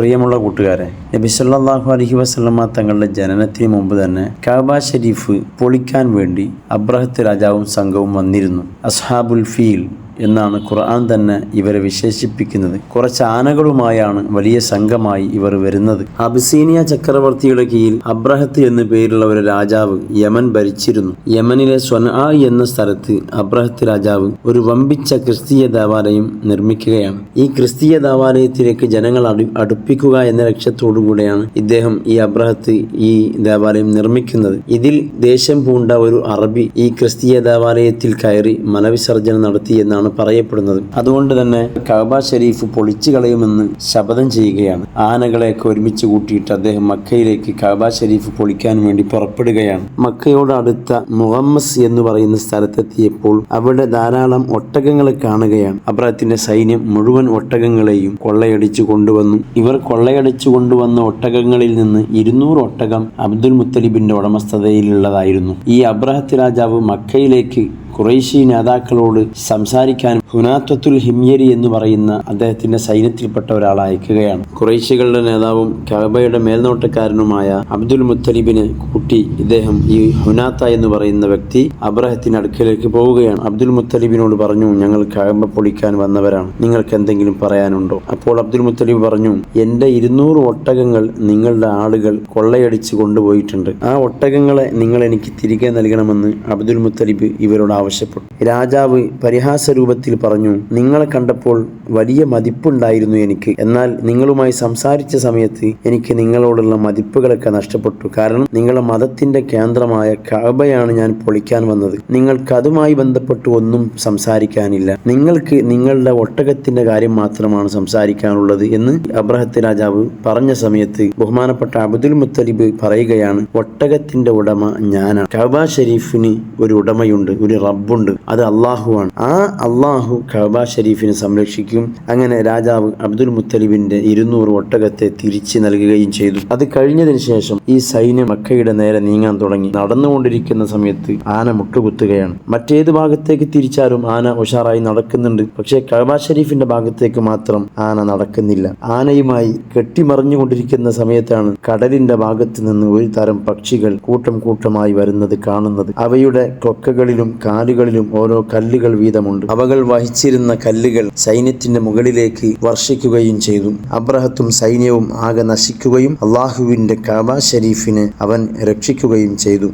പ്രിയമുള്ള കൂട്ടുകാരെ നബി സല്ലല്ലാഹു അലൈഹി വസല്ലമ തങ്ങളുടെ ജനനത്തിന് മുമ്പ് തന്നെ കാബ ഷെരീഫ് പൊളിക്കാൻ വേണ്ടി അബ്രഹത്ത് രാജാവും സംഘവും വന്നിരുന്നു. അസ്ഹാബുൽ ഫീൽ എന്നാണ് ഖുർആൻ തന്നെ ഇവരെ വിശേഷിപ്പിക്കുന്നത്. കുറച്ച് ആനകളുമായാണ് വലിയ സംഘമായി ഇവർ വരുന്നത്. അബിസീനിയ ചക്രവർത്തിയുടെ കീഴിൽ അബ്രഹത്ത് എന്നു പേരുള്ള ഒരു രാജാവ് യമൻ ഭരിച്ചിരുന്നു. യമനിലെ സ്വനാ എന്ന സ്ഥലത്ത് അബ്രഹത്ത് രാജാവ് ഒരു വമ്പിച്ച ക്രിസ്തീയ ദേവാലയം നിർമ്മിക്കുകയാണ്. ഈ ക്രിസ്തീയ ദേവാലയത്തിലേക്ക് ജനങ്ങൾ അടു അടുപ്പിക്കുക എന്ന ലക്ഷ്യത്തോടു കൂടെയാണ് ഇദ്ദേഹം ഈ അബ്രഹത്ത് ഈ ദേവാലയം നിർമ്മിക്കുന്നത്. ഇതിൽ ദേശം പൂണ്ട ഒരു അറബി ഈ ക്രിസ്തീയ ദേവാലയത്തിൽ കയറി മലവിസർജനം നടത്തി എന്നാണ് പറയപ്പെടുന്നത്. അതുകൊണ്ട് തന്നെ കഅബ ഷരീഫ് പൊളിച്ചു കളയുമെന്ന് ശപഥം ചെയ്യുകയാണ്. ആനകളെയൊക്കെ ഒരുമിച്ച് കൂട്ടിയിട്ട് അദ്ദേഹം മക്കയിലേക്ക് കഅബ ഷരീഫ് പൊളിക്കാൻ വേണ്ടി പുറപ്പെടുകയാണ്. മക്കയോട് അടുത്ത മുഹമ്മസ് എന്ന് പറയുന്ന സ്ഥലത്തെത്തിയപ്പോൾ അവിടെ ധാരാളം ഒട്ടകങ്ങളെ കാണുകയാണ്. അബ്രഹത്തിന്റെ സൈന്യം മുഴുവൻ ഒട്ടകങ്ങളെയും കൊള്ളയടിച്ചു കൊണ്ടുവന്നു. ഇവർ കൊള്ളയടിച്ചു കൊണ്ടുവന്ന ഒട്ടകങ്ങളിൽ നിന്ന് ഇരുന്നൂറ് ഒട്ടകം അബ്ദുൽ മുത്തലിബിന്റെ ഉടമസ്ഥതയിലുള്ളതായിരുന്നു. ഈ അബ്രഹത്ത് രാജാവ് മക്കയിലേക്ക് ഖുറൈശി നേതാക്കളോട് സംസാരിക്കാൻ ഹുനാത്വത്തുൽ ഹിമ്യരി എന്ന് പറയുന്ന അദ്ദേഹത്തിന്റെ സൈന്യത്തിൽപ്പെട്ട ഒരാളെ അയക്കുകയാണ്. ഖുറൈശികളുടെ നേതാവും കഅബയുടെ മേൽനോട്ടക്കാരനുമായ അബ്ദുൽ മുത്തലിബിനെ കൂട്ടി ഇദ്ദേഹം ഈ ഹുനാത്ത എന്ന് പറയുന്ന വ്യക്തി അബ്രഹത്തിന് അടുക്കലേക്ക് പോവുകയാണ്. അബ്ദുൽ മുത്തലിബിനോട് പറഞ്ഞു ഞങ്ങൾ കഅബ പൊളിക്കാൻ വന്നവരാണ്. നിങ്ങൾക്ക് എന്തെങ്കിലും പറയാനുണ്ടോ? അപ്പോൾ അബ്ദുൽ മുത്തലിബ് പറഞ്ഞു എന്റെ ഇരുന്നൂറ് ഒട്ടകങ്ങൾ നിങ്ങളുടെ ആളുകൾ കൊള്ളയടിച്ച് കൊണ്ടുപോയിട്ടുണ്ട്. ആ ഒട്ടകങ്ങളെ നിങ്ങൾ എനിക്ക് തിരികെ നൽകണമെന്ന് അബ്ദുൽ മുത്തലിബ് ഇവരോട് ആവശ്യപ്പെട്ടു. രാജാവ് പരിഹാസ രൂപത്തിൽ പറഞ്ഞു നിങ്ങളെ കണ്ടപ്പോൾ വലിയ മതിപ്പുണ്ടായിരുന്നു എനിക്ക്. എന്നാൽ നിങ്ങളുമായി സംസാരിച്ച സമയത്ത് എനിക്ക് നിങ്ങളോടുള്ള മതിപ്പുകളൊക്കെ നഷ്ടപ്പെട്ടു. കാരണം നിങ്ങളുടെ മതത്തിന്റെ കേന്ദ്രമായ കഅബയാണ് ഞാൻ പൊളിക്കാൻ വന്നത്. നിങ്ങൾക്ക് അതുമായി ബന്ധപ്പെട്ട് ഒന്നും സംസാരിക്കാനില്ല. നിങ്ങൾക്ക് നിങ്ങളുടെ ഒട്ടകത്തിന്റെ കാര്യം മാത്രമാണ് സംസാരിക്കാനുള്ളത് എന്ന് അബ്രഹത്ത് രാജാവ് പറഞ്ഞ സമയത്ത് ബഹുമാനപ്പെട്ട അബ്ദുൽ മുത്തലിബ് പറയുകയാണ് ഒട്ടകത്തിന്റെ ഉടമ ഞാനാണ്. കഅബ ഷെരീഫിന് ഒരു ഉടമയുണ്ട് ഒരു റബ്ബുണ്ട്. അത് അള്ളാഹുവാണ് ആ അള്ളാഹു കഅബ ഷരീഫിനെ സംരക്ഷിക്കും. അങ്ങനെ രാജാവ് അബ്ദുൽ മുത്തലിബിന്റെ ഇരുന്നൂറ് ഒട്ടകത്തെ തിരിച്ചു നൽകുകയും ചെയ്തു. അത് കഴിഞ്ഞതിന് ശേഷം ഈ സൈന്യം മക്കയുടെ നേരെ നീങ്ങാൻ തുടങ്ങി. നടന്നുകൊണ്ടിരിക്കുന്ന സമയത്ത് ആന മുട്ടുകുത്തുകയാണ്. മറ്റേത് ഭാഗത്തേക്ക് തിരിച്ചാലും ആന ഉഷാറായി നടക്കുന്നുണ്ട്. പക്ഷേ കഅബ ഷരീഫിന്റെ ഭാഗത്തേക്ക് മാത്രം ആന നടക്കുന്നില്ല. ആനയുമായി കെട്ടിമറിഞ്ഞുകൊണ്ടിരിക്കുന്ന സമയത്താണ് കടലിന്റെ ഭാഗത്ത് നിന്ന് ഒരു തരം പക്ഷികൾ കൂട്ടം കൂട്ടമായി വരുന്നത് കാണുന്നത്. അവയുടെ കൊക്കകളിലും കാലുകളിലും ഓരോ കല്ലുകൾ വീതമുണ്ട്. അവകൾ വഹിച്ചിരുന്ന കല്ലുകൾ സൈന്യത്തിന്റെ മുകളിലേക്ക് വർഷിക്കുകയും ചെയ്തു. അബ്രഹത്തും സൈന്യവും ആകെ നശിക്കുകയും അള്ളാഹുവിന്റെ കാബ ഷരീഫിനെ അവൻ രക്ഷിക്കുകയും ചെയ്തു.